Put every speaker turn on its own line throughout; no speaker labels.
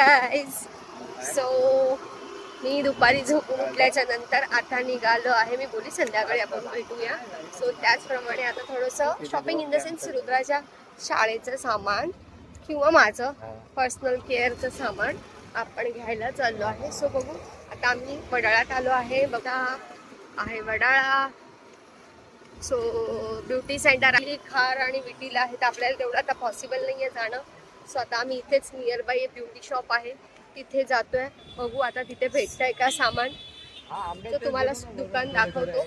Guys so मी दुपारी झोपून उठल्याच्या नंतर आता निघालो आहे. मी बोली संध्याकाळी आपण भेटूया. सो त्याचप्रमाणे आता थोडंसं शॉपिंग इन द सेन्स रुद्राच्या शाळेचं सामान किंवा माझं पर्सनल केअरचं सामान आपण घ्यायला चाललो आहे. सो बघू. आता आम्ही वडाळ्यात आलो आहे. बघा. आहे वडाळा. सो ब्युटी सेंटर आहे. खार आणि विटीला आहे तर आपल्याला तेवढं आता पॉसिबल नाही आहे जाणं. सो आता आम्ही इथेच नियर बाय ब्युटी शॉप आहे. तिथे जातोय. बघू आता तिथे भेटतंय का सामान. तर तुम्हाला दुकान दाखवतो.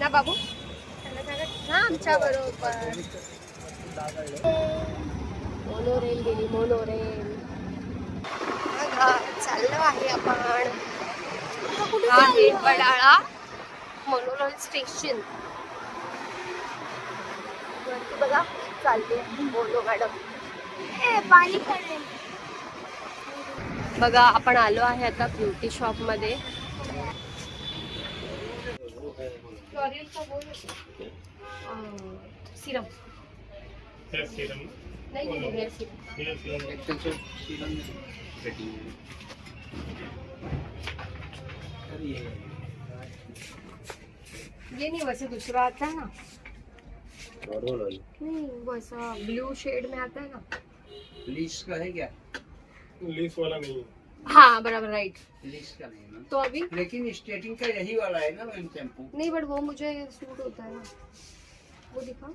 ना बाबू? हा आमच्या बरोबर. मोनोरेल गेली मोनोरेल चाललो आहे आपण. आहे वडाळा मोनोरेल स्टेशन बघा. चालते मॅडम.
पाणी
बघा आपण आलो आहे आता ब्युटी शॉपमध्ये. सीरम. ये नहीं वैसे दूसरा आता है ना. नहीं वैसा ब्लू शेड में आता है ना।
लीस का है क्या?
लीस वाला नहीं है।
हाँ बराबर राइट
लीस का नहीं ना।
तो अभी
लेकिन स्टेटिंग का यही वाला है ना मैम शैम्पू
नहीं बट वो मुझे सूट होता है ना। वो दिखा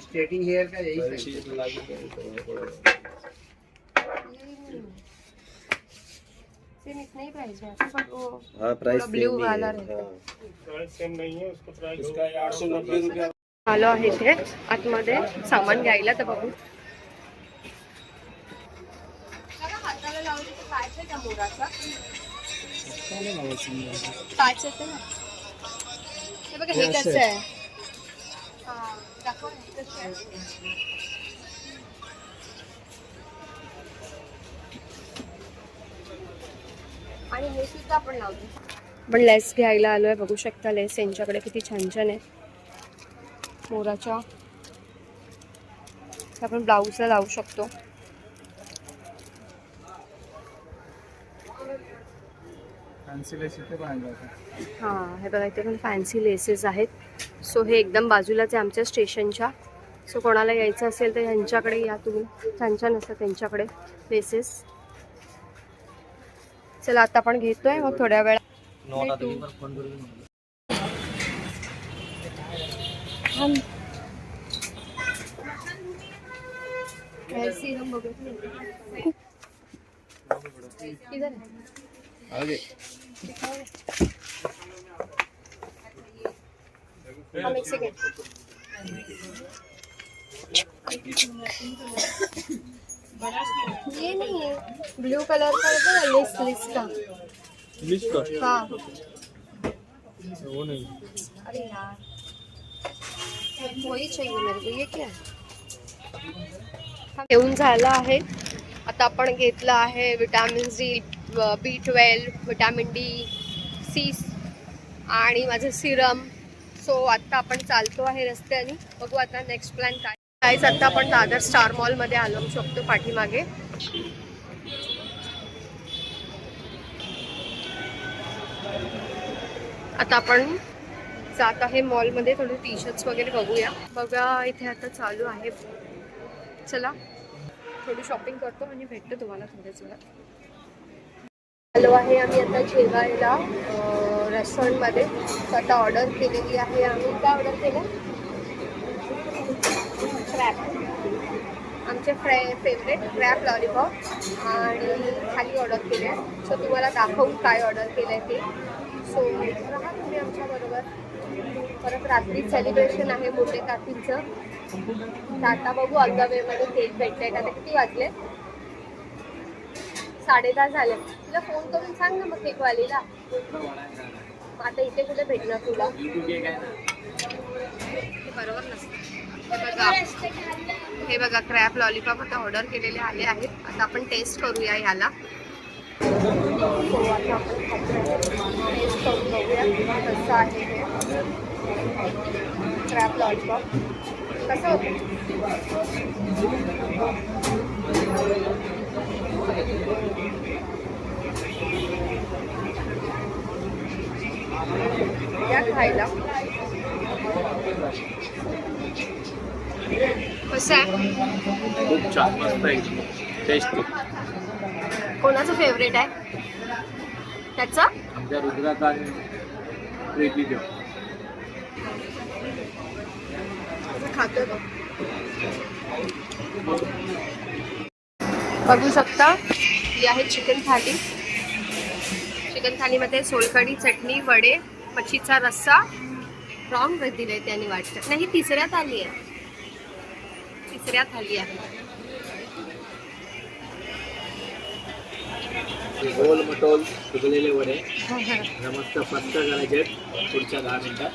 स्टेटिंग हेयर का यही
सेम इतना ही प्राइस है। वो
हाँ प्राइस
ब्लू वाला रहता है।
प्राइस सेम नहीं है उसका प्राइस सौ नब्बे रुपया
आलो आहे इथे. आतमध्ये सामान घ्यायला तर बघू. आहे हे कसं आहे? आहे. आणि हे सुद्धा आपण लावतो. आपण लेस घ्यायला आलोय बघू शकता लेस यांच्याकडे किती छान छान आहे. मोराच्या आपण ब्लाऊजला लावू शकतो. हां हे बघा इथे पण फॅन्सी लेसेस आहेत. सो हे एकदम बाजूलाच आहे आमच्या स्टेशनच्या सो कोणाला यायचं असेल तर ह्यांच्याकडे या तुम्ही. छान छान असतात त्यांच्याकडे लेसेस चला आता आपण घेतोय. मग थोड्या वेळा सीरम सेकेंड ये नहीं है ब्लू कलर का होता है लिस लिस का।
लीस का?
हाँ।
वो नहीं।
अरे यार। वही चाहिए मेरे को ये क्या है? घेऊन झालं आहे. आता आपण घेतलं आहे vitamin D B twelve vitamin D C आणि माझं सिरम सो आत्ता आपण चालतो आहे रस्त्याने. बघू आता नेक्स्ट प्लॅन काय. काहीच आत्ता आपण दादर स्टार मॉलमध्ये आलो शकतो पाठीमागे. आता आपण जात आहे मॉलमध्ये थोडे टी शर्ट्स वगैरे बघूया. बघा इथे आता चालू आहे. चला थोडी शॉपिंग करतो आणि भेटतो तुम्हाला थोड्याच वेळात. आलो आहे आम्ही आता जेवायला रेस्टॉरंटमध्ये आता ऑर्डर केलेली आहे आम्ही. काय ऑर्डर केलं? क्रॅप आमचे फ्रे फेवरेट क्रॅप लॉलीपॉप आणि खाली ऑर्डर केले आहे सो तुम्हाला दाखवून काय ऑर्डर केलं आहे ते. सो राहा तुम्ही आमच्याबरोबर परत रात्री सेलिब्रेशन आहे मोठे काकींचं. तर आता बघू अर्धा वेळमध्ये केक भेटतंय. का ते किती वाजले? साडे दहा झाले. तुला फोन करून सांग ना मग केकवालीला आता इथे कुठे भेटणार तुला? हे बरोबर नसतं. हे बघा. हे बघा क्रॅप लॉलीपॉप आता ऑर्डर केलेले आले आहेत. आता आपण टेस्ट करूया ह्याला. टेस्ट करून बघूया. कसं आहे हे क्रॅप लॉलीपॉप कसं या खायला. कोणाचं फेवरेट आहे? त्याचा?
आमच्या रुद्राचा
खातोय बघू शकता ही आहे चिकन थाली. चिकन थालीमध्ये सोलकडी चटणी वडे मच्छीचा रस्सा रॉंग दिले त्याने वाटतं. नाही तिसऱ्या थाली आहे. तिसऱ्या थाली आहे.
गोल मटोल फुगलेले वडे. मस्त फस्त करायचे पुढच्या दहा मिनिटात.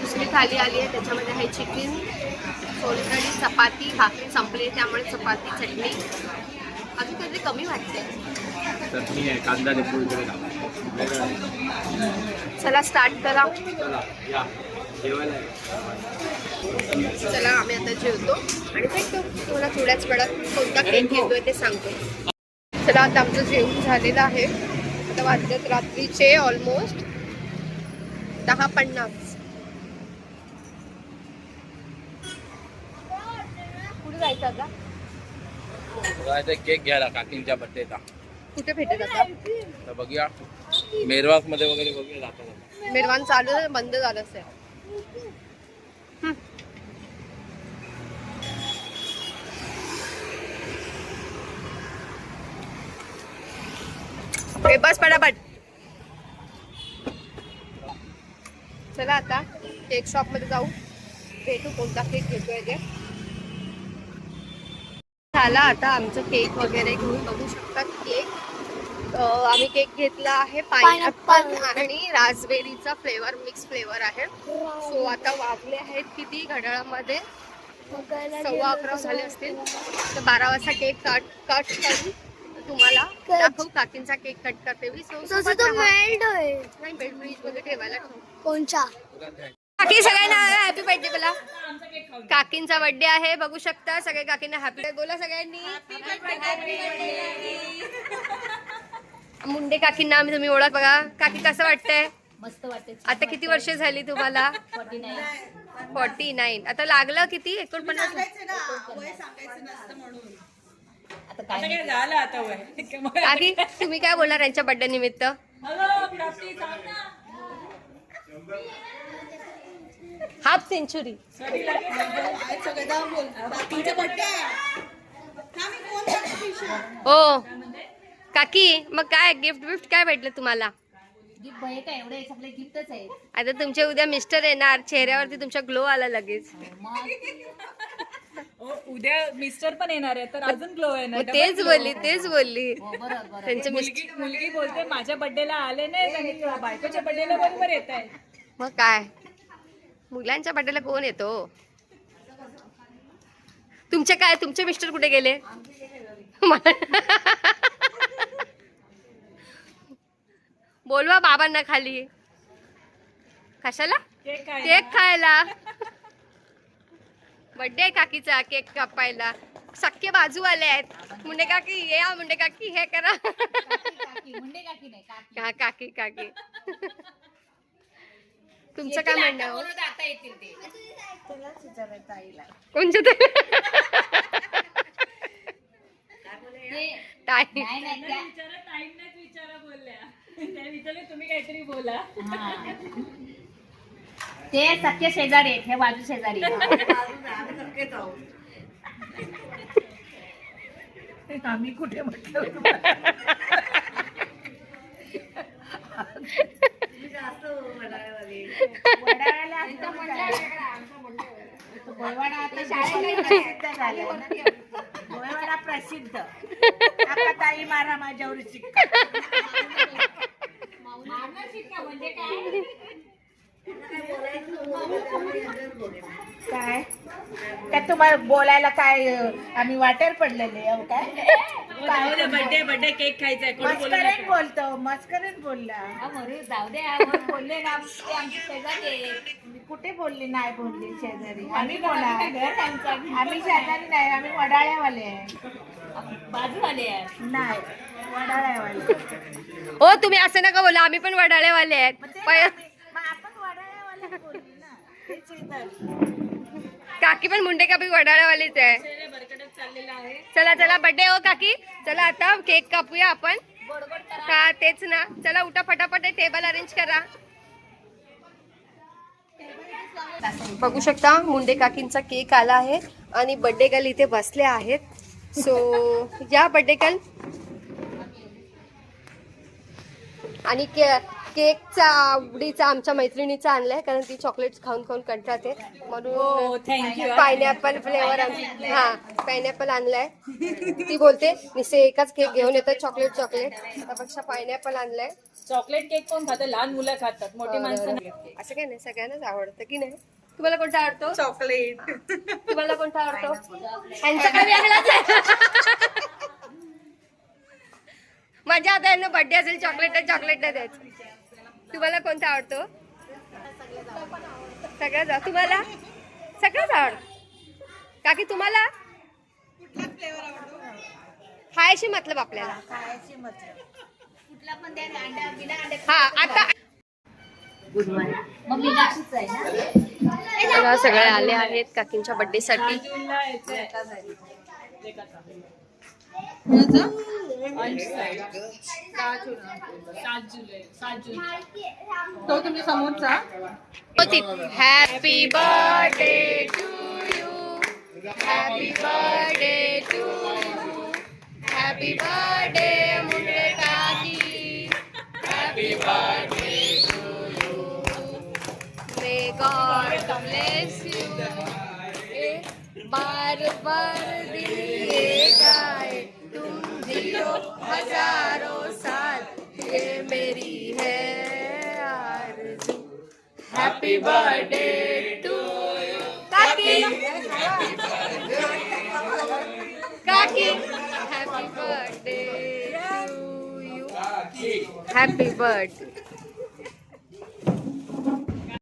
दुसरी थाली आली आहे त्याच्यामध्ये आहे चिकन सोलकढी चपाती. भाकरी संपली त्यामुळे चपाती चटणी. अजून काहीतरी कमी वाटते
चटणी आहे कांदा लिंबू.
चला स्टार्ट करा.
चला या.
चला आम्ही आता जेवतो. आणि भेटतो तुम्हाला थोड्याच वेळात कोणता केक घेतोय ते सांगतो. चला आता आमचं जेवण झालेलं आहे. आता वाजलेत रात्रीचे ऑलमोस्ट दहा पन्नास. कुठे जायचं आता?
केक घ्यायला काकींच्या बड्डेचा
कुठे भेटत आता?
तर बघूया. मेरवासमध्ये वगैरे बघूया जाता
निर्वाण चालू बंद झालं असेल. ए, बस पटापट. चला आता केक शॉपमध्ये जाऊ. भेटू कोणता केक घेतोय ते. झाला आता आमचं केक वगैरे घेऊन बघू शकता केक आम्ही केक घेतला आहे पायनॅपल आणि रासबेरीचा फ्लेवर मिक्स फ्लेवर आहे. सो आता वाजले आहेत किती? घड्याळामध्ये सव्वा अकरा झाले असतील. तर बारा वाजता केक कट कट करून तुम्हाला. दाखवू काकींचा केक कट करते मी. सो सोबत
तो
राहा.
मेल्ट होईल.
नाही बेड फ्रीजमध्ये ठेवायला ठेवू.
कोणचा
काकी सगळ्यांना हॅपी बर्थडे बोला. काकींचा बर्थडे आहे बघू शकता. सगळे काकींना हॅपी बोला सगळ्यांनी. मुंडे काकींना आम्ही तुम्ही ओळख बघा. काकी कसं वाटतंय?
मस्त वाटते
आता किती वर्ष झाली तुम्हाला?
Forty nine.
Forty nine. आता लागलं किती? एकोणपन्नास?
आता काय नाही.
झालं आता वय?
काकी तुम्ही काय बोलणार यांच्या बर्थडे निमित्त? हाफ सेंचुरी हो. काकी मग काय गिफ्ट बिफ्ट काय भेटलं तुम्हाला?
गिफ्ट भये काय एवढे सगळे गिफ्टच आहे.
आता तुमचे उद्या मिस्टर येणार चेहऱ्यावरती तुमच्या ग्लो आला लगेच.
उद्या मिस्टर पण येणार आहे तर अजून ग्लो येणार
तेच बोलली तेच बोलली.
हो
त्यांचे मिस्टर
मुलगी मुलगी बोलते माझ्या बर्थडेला आले नाही आणि बायकोच्या बर्थडेला बरोबर येत आहे
मग काय? मुलांच्या बर्थडेला कोण येतो? तुमचे काय? तुमचे मिस्टर कुठे गेले? बोलवा बाबांना खाली. कशाला?
केक काय
केक खायला बर्थडे काकीचा केक कापायला. सख्खे बाजू आले आहेत. मुंडे काकी ये हा मुंडे काकी हे करा.
काकी मुंडे काकी नाही काकी.
काकी काकी. तुमचं काय म्हणणं? आहे हो?
बोलू दे, आता येतील ते.
कोणच्या ते?
ते-
ताई.
नाही नाही त्या-
विचारा ताईंनाच विचारा बोलल्या. त्या विचारले तुम्ही काहीतरी बोला.
हा. ते सख्य शेजारी आहेत हे बाजू शेजारी
आम्ही कुठे म्हटलं?
प्रसिद्ध आता ताई मारा माझ्यावर शिक्का मारणं शिक्का म्हणजे काय
काय तुम्हाला बोलायला काय आम्ही वाटेर पडलेले आहो काय?
बर्थडे बर्थडे केक खायचा आहे कोणी बोलू
मस्करेन बोलतो मस्करेन बोलला.
हा, मरू जाऊ दे हा, मग बोलले ना ते आमचे शेजारी आहेत.
मी कुठे बोलली? नाही बोलली शेजारी. आम्ही बोला. आम्ही शेजारी नाही आम्ही वडाळ्यावाले आहे.
बाजू आले आहेत
नाही वडाळ्यावाले.
हो तुम्ही असं नका बोला आम्ही पण वडाळेवाले आहेत. पै- काकी पण मुंडे कापी वडाळावालीच आहे. चला चला बड्डे हो काकी. चला आता केक कापूया आपण. का तेच ना. चला उठा फटाफट टेबल अरेंज करा. बघू शकता मुंडे काकींचा केक आला आहे आणि बर्थडे गर्ल इथे बसले आहेत. सो या बड्डे गर्ल आणि के केकचा आवडीचा आमच्या मैत्रिणीचा आणलाय कारण ती चॉकलेट्स खाऊन खाऊन कंटाळते.
हो
म्हणून
थँक्यू
पायनॅपल फ्लेवर हा पायनॅपल आणलाय. ती बोलते निसे एकच केक घेऊन येतात चॉकलेट चॉकलेट त्यापेक्षा पायनॅपल आणलाय.
चॉकलेट केक कोण खातं? लहान मुलं खातात मोठी माणसं.
असं काय नाही सगळ्यांनाच आवडतं की नाही? तुम्हाला कोणता आवडतो?
चॉकलेट
तुम्हाला कोणता आवडतो? ह्यांचा काय वेगळाच आहे? माझ्या आता यांना बर्थडे असेल चॉकलेट चॉकलेट नाही द्यायचं. तुम्हाला कोणता आवडतो? सगळ्याच तुम्हाला? सगळंच आवडतं. काकी तुम्हाला? हायशी मतलब आपल्याला. हा आता बघा, सगळे आले आहेत काकींच्या बर्थडे
तो
birthday to you birthday to birthday Munde काकी birthday may God bless you बार बार दिए गाए तुम जियो हजारों साल ये मेरी है आरज़ू। हैप्पी बर्थडे टू काकी। काकी। Happy birthday to you happy birthday